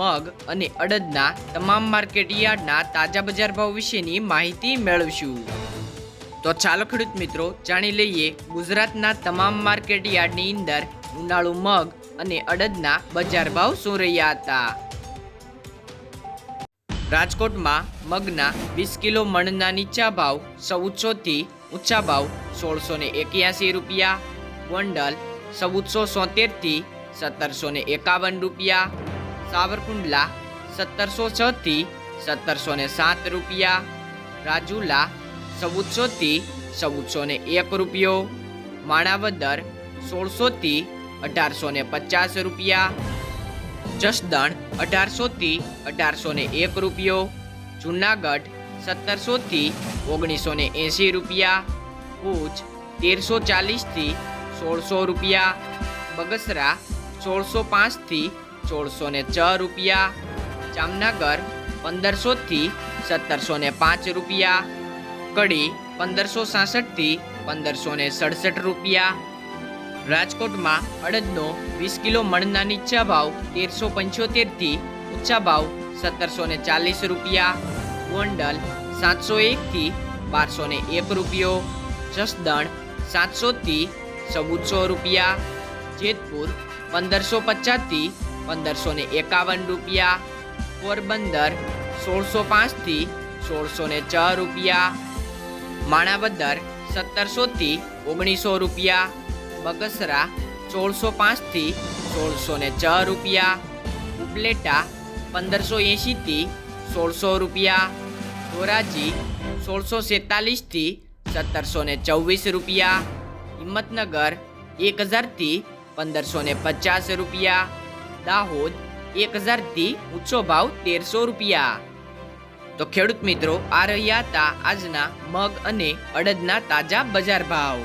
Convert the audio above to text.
મગ અને અડદના તમામ માર્કેટ યાર્ડના તાજા બજાર ભાવ વિશેની માહિતી મેળવશું. તો ચાલો ખેડૂત મિત્રો, જાણી લઈએ ગુજરાતના તમામ માર્કેટ યાર્ડની અંદર ઉનાળુ મગ અને અડદના બજાર ભાવ શું રહ્યા હતા. રાજકોટમાં મગના વીસ કિલો મણના નીચા ભાવ ચૌદસો થી ઊંચા ભાવ સોળસો ને એક્યાસી રૂપિયા, ગોંડલ ચૌદસો સોતેરથી સત્તરસો ને એકાવન રૂપિયા સાવરકુંડલા સત્તરસો છ થી સત્તરસો ને સાત રૂપિયા, રાજુલા ચૌદસો થી ચૌદસો ને એક રૂપિયો, માણાવદર સોળસો થી અઢારસો ને પચાસ રૂપિયા, જસદણ અઢારસો થી અઢારસો ને એક રૂપિયો, જુનાગઢ સત્તરસો થી ઓગણીસો ને એંસી રૂપિયા, ભુજ તેરસો ચાલીસથી સોળસો રૂપિયા, બગસરા સોળસો પાંચથી સોળસો ને છ રૂપિયા, જામનગર પંદરસો થી સત્તરસો ને પાંચ રૂપિયા, કડી પંદરસો સાસઠથી પંદરસો ને સડસઠ રૂપિયા. રાજકોટમાં અડદનો વીસ કિલો મણના નીચા ભાવ તેરસો પંચોતેરથી ઊંચા ભાવ સત્તરસો ને ચાલીસ રૂપિયા. ગોંડલ સાતસો એક થી બારસો ને એક રૂપિયો. જસદણ સાતસો થી ચૌદસો રૂપિયા. જેતપુર પંદરસો પચાસથી પંદરસો ને એકાવન રૂપિયા, પોરબંદર સોળસો પાંચથી સોળસો ને છ રૂપિયા, માણાવદર સત્તરસો થી ઓગણીસો રૂપિયા, બગસરા સોળસો પાંચથી સોળસો ને છ રૂપિયા, ઉપલેટા પંદરસો એંશીથી સોળસો રૂપિયા, ધોરાજી સોળસો સેતાલીસથી સત્તરસો ને ચોવીસ રૂપિયા, હિંમતનગર એક હજારથી પંદરસો ને પચાસ રૂપિયા દાહોદ, એક હજારથી ઊંચો ભાવ તેરસો રૂપિયા. તો ખેડૂત મિત્રો, આ રહ્યા હતા આજના મગ અને અડદના તાજા બજાર ભાવ.